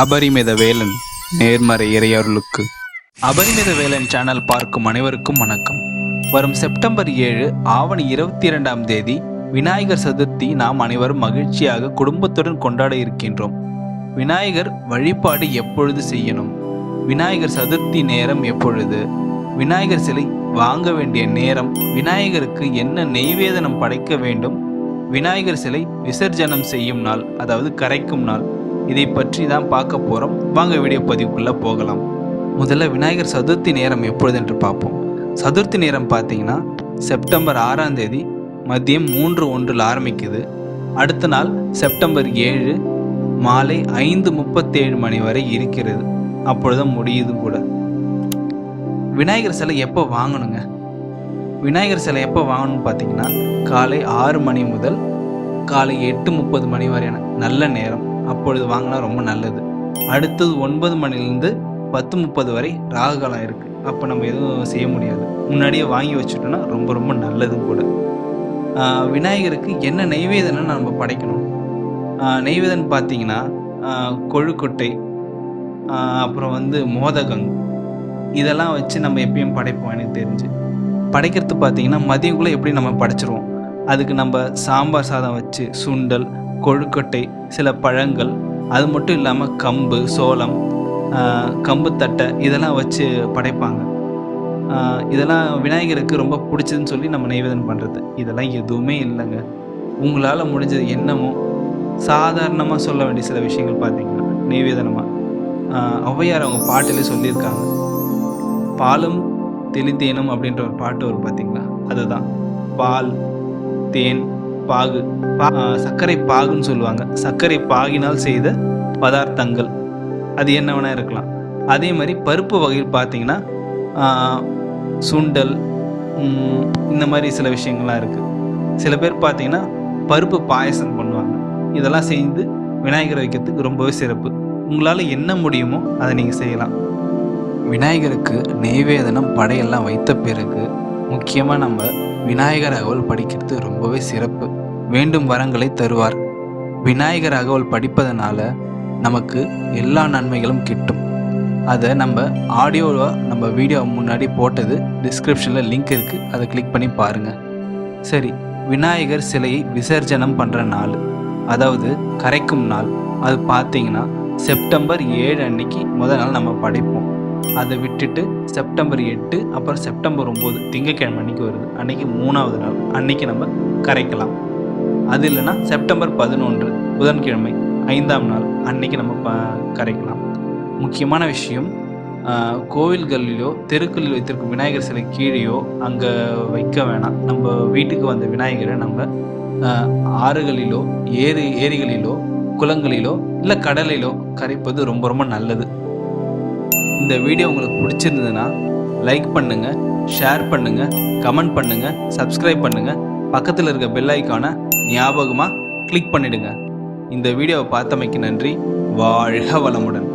அபரிமித வேலன் நேர்மறை இறையருளுக்கு. அபரிமித வேலன் சேனல் பார்க்கும் அனைவருக்கும் வணக்கம். வரும் செப்டம்பர் ஏழு ஆவணி இருபத்தி இரண்டாம் தேதி விநாயகர் சதுர்த்தி நாம் அனைவரும் மகிழ்ச்சியாக குடும்பத்துடன் கொண்டாட இருக்கின்றோம். விநாயகர் வழிபாடு எப்பொழுது செய்யணும்? விநாயகர் சதுர்த்தி நேரம் எப்பொழுது? விநாயகர் சிலை வாங்க வேண்டிய நேரம் விநாயகருக்கு என்ன நெய்வேதனம் படைக்க வேண்டும்? விநாயகர் சிலை விசர்ஜனம் செய்யும் நாள் அதாவது கரைக்கும் நாள் இதை பற்றி தான் பார்க்க போகிறோம் வாங்க வீடியோ பதிவுக்குள்ளே போகலாம். முதல்ல விநாயகர் சதுர்த்தி நேரம் எப்பொழுது என்று பார்ப்போம். சதுர்த்தி நேரம் பார்த்தீங்கன்னா செப்டம்பர் ஆறாம் தேதி மதியம் மூன்று ஒன்றில் ஆரம்பிக்குது. அடுத்த நாள் செப்டம்பர் ஏழு மாலை ஐந்து முப்பத்தேழு மணி வரை இருக்கிறது. அப்பொழுது முடியுது கூட விநாயகர் சிலை எப்போ வாங்கணுங்க? விநாயகர் சிலை எப்போ வாங்கணும்னு பார்த்தீங்கன்னா காலை ஆறு மணி முதல் காலை எட்டு முப்பது மணி வரையான நல்ல நேரம். அப்பொழுது வாங்கினா ரொம்ப நல்லது. அடுத்தது ஒன்பது மணிலேருந்து பத்து முப்பது வரை ராகு காலம் இருக்குது அப்போ நம்ம எதுவும் செய்ய முடியாது. முன்னாடியே வாங்கி வச்சுட்டோம்னா ரொம்ப ரொம்ப நல்லதும் கூட. விநாயகருக்கு என்ன நெய்வேதனை நம்ம படைக்கணும். நெய்வேதன் பார்த்தீங்கன்னா கொழுக்கொட்டை அப்புறம் வந்து மோதகம். இதெல்லாம் வச்சு நம்ம எப்பயும் படைப்போம் எனக்கு தெரிஞ்சு. படைக்கிறது பார்த்தீங்கன்னா மதியங்குள்ளே எப்படி நம்ம படைச்சிருவோம்? அதுக்கு நம்ம சாம்பார் சாதம் வச்சு சுண்டல் கொழுக்கட்டை சில பழங்கள் அது மட்டும் இல்லாமல் கம்பு சோளம் கம்புத்தட்டை கம்பு தட்டை இதெல்லாம் வச்சு படைப்பாங்க. இதெல்லாம் விநாயகருக்கு ரொம்ப பிடிச்சதுன்னு சொல்லி நம்ம நைவேதனம் பண்ணுறது இதெல்லாம் எதுவுமே இல்லைங்க. உங்களால் முடிஞ்சது என்னமோ சாதாரணமாக சொல்ல வேண்டிய சில விஷயங்கள் பார்த்தீங்கன்னா நெய்வேதனமாக ஔவையார் அவங்க பாட்டிலே சொல்லியிருக்காங்க. பாலும் தெளித்தேனும் அப்படின்ற ஒரு பாட்டு ஒரு பார்த்தீங்களா அதுதான். பால் தேன் பாகு சர்க்கரை பாகுன்னு சொல்லுவாங்க. சர்க்கரை பாகினால் செய்த பதார்த்தங்கள். அது என்ன வேணா இருக்கலாம். அதே மாதிரி பருப்பு வகையில் பார்த்தீங்கன்னா சுண்டல் இந்த மாதிரி சில விஷயங்கள்லாம் இருக்குது சில பேர் பார்த்தீங்கன்னா பருப்பு பாயசம் பண்ணுவாங்க. இதெல்லாம் செய்து விநாயகர் வைக்கிறதுக்கு ரொம்பவே சிறப்பு. உங்களால் என்ன முடியுமோ அதை நீங்கள் செய்யலாம். விநாயகருக்கு நெய்வேதனம் படையெல்லாம் வைத்த பிறகு முக்கியமாக நம்ம விநாயகர் அகவல் படிக்கிறது ரொம்பவே சிறப்பு. வேண்டும் வரங்களை தருவார். விநாயகர் அகவல் படிப்பதனால நமக்கு எல்லா நன்மைகளும் கிட்டும். அதை நம்ம ஆடியோவாக நம்ம வீடியோ முன்னாடி போட்டது டிஸ்கிரிப்ஷனில் லிங்க் இருக்குது அதை கிளிக் பண்ணி பாருங்கள் சரி விநாயகர் சிலையை விசர்ஜனம் பண்ணுற நாள் அதாவது கரைக்கும் நாள். அது பார்த்தீங்கன்னா செப்டம்பர் ஏழு அன்னைக்கு முதல் நாள் நம்ம படைப்போம். அதை விட்டுட்டு செப்டம்பர் எட்டு அப்புறம் செப்டம்பர் ஒம்பது திங்கக்கிழமை அன்னைக்கு வருது. அன்னைக்கு மூணாவது நாள். அன்னைக்கு நம்ம கரைக்கலாம். அது இல்லைன்னா செப்டம்பர் பதினொன்று புதன்கிழமை ஐந்தாம் நாள் அன்னைக்கு நம்ம ப கரைக்கலாம். முக்கியமான விஷயம் கோவில்களிலோ தெருக்களில் வைத்திருக்கும் விநாயகர் சிலை கீழேயோ அங்கே வைக்க வேணாம். நம்ம வீட்டுக்கு வந்த விநாயகரை நம்ம ஆறுகளிலோ ஏரி ஏரிகளிலோ குளங்களிலோ இல்லை கடலிலோ கரைப்பது ரொம்ப ரொம்ப நல்லது. இந்த வீடியோ உங்களுக்கு பிடிச்சிருந்ததுன்னா லைக் பண்ணுங்கள் ஷேர் பண்ணுங்கள் கமெண்ட் பண்ணுங்கள் சப்ஸ்கிரைப் பண்ணுங்கள் பக்கத்தில் இருக்க பெல் ஐக்கானை ஞாபகமாக கிளிக் பண்ணிடுங்க. இந்த வீடியோவை பார்த்தமைக்கு நன்றி. வாழ்க வளமுடன்.